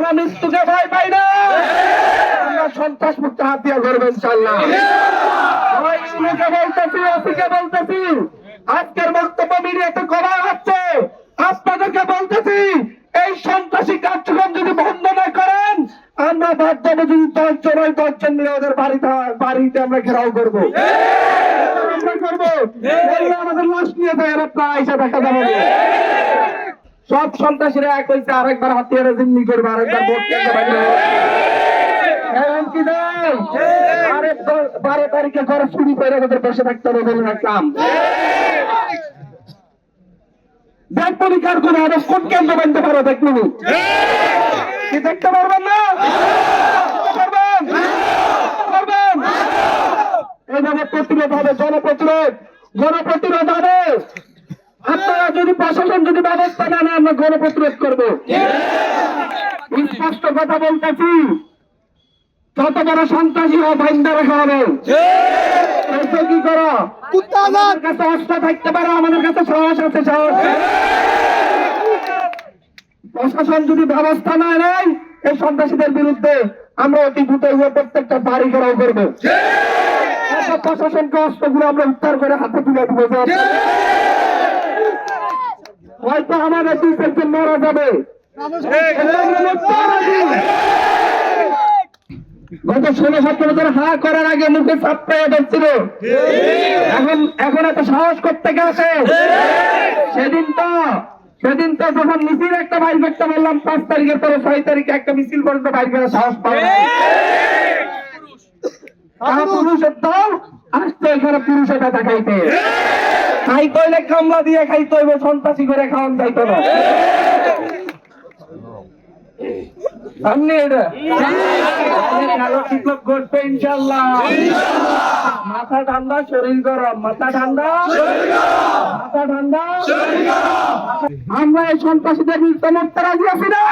আমরা মৃত্যুকে ভয় পাই না। আমরা সন্ত্রাস মুক্ত করব ইনশাল্লাহ সবাই ইউনুকে বলতেছি বলতেছি। আজকের বক্তব্য মিডিয়াতে করা হচ্ছে। আপনাদেরকে বলতেছি এই সন্ত্রাসী কার্যক্রম যদি বন্ধ না করেন আমরা বাধ্য হব যদি দশজন ওই দশজন মিলে ওদের বাড়িতে বাড়িতে আমরা ঘেরাও করব। আমরা করব। আমাদের লাশ নিয়ে যায় এরা প্রায় দেখা যাবে। সব সন্ত্রাসীরা এক হয়েছে আরেকবার হাতিয়ারে জিম্মি করবে, আরেকবার ভোট কেন্দ্র বাইরে বারো তারিখে ঘরে চুরি করে ওদের বসে থাকতে হবে বলে রাখলাম। ব্যাংক পরীক্ষার কোন আদেশ কোন কেন্দ্র বানতে পারো দেখুন কি দেখতে পারবেন না? এইভাবে প্রতিরোধ হবে, জনপ্রতিরোধ। গণপ্রতিরোধ হবে আপনারা যদি প্রশাসন যদি ব্যবস্থা না নেয় আমরা গণপ্রতিরোধ করব। স্পষ্ট কথা বলতেছি যত বড় সন্ত্রাসী ও বাইন্দা রাখা হবে। কি করো? কাছে অস্ত্র থাকতে পারে আমাদের কাছে সাহস আছে সাহস। প্রশাসন যদি ব্যবস্থা না নেয় এই সন্ত্রাসীদের বিরুদ্ধে আমরা অতি দ্রুত হয়ে প্রত্যেকটা বাড়ি ঘেরাও করব। প্রশাসনকে অস্ত্রগুলো আমরা উদ্ধার করে হাতে তুলে দিব। হয়তো আমাদের দুই চারজন মারা যাবে। গত ষোলো সতেরো বছর হা করার আগে মুখে চাপড়াইয়া ধরছিল। এখন এখন এত সাহস করতে গেছে। সেদিন তো সেদিন তো যখন মিছিল একটা বাইর করতে বললাম পাঁচ তারিখের পরে ছয় তারিখে একটা মিছিল পর্যন্ত বাইর করার সাহস পাবে পুরুষের দল আসতো এখানে পুরুষের কথা খাইতে খাই তৈলে কামলা দিয়ে খাই তৈব সন্ত্রাসী করে খাওয়ান যাইতো না। মাথা ঠান্ডা, শরীর গরম। মাথা ঠান্ডা? মাথা ঠান্ডা? আমরা এই সন্ত্রাসীদের বিরুদ্ধে মরতে রাজি আছি না?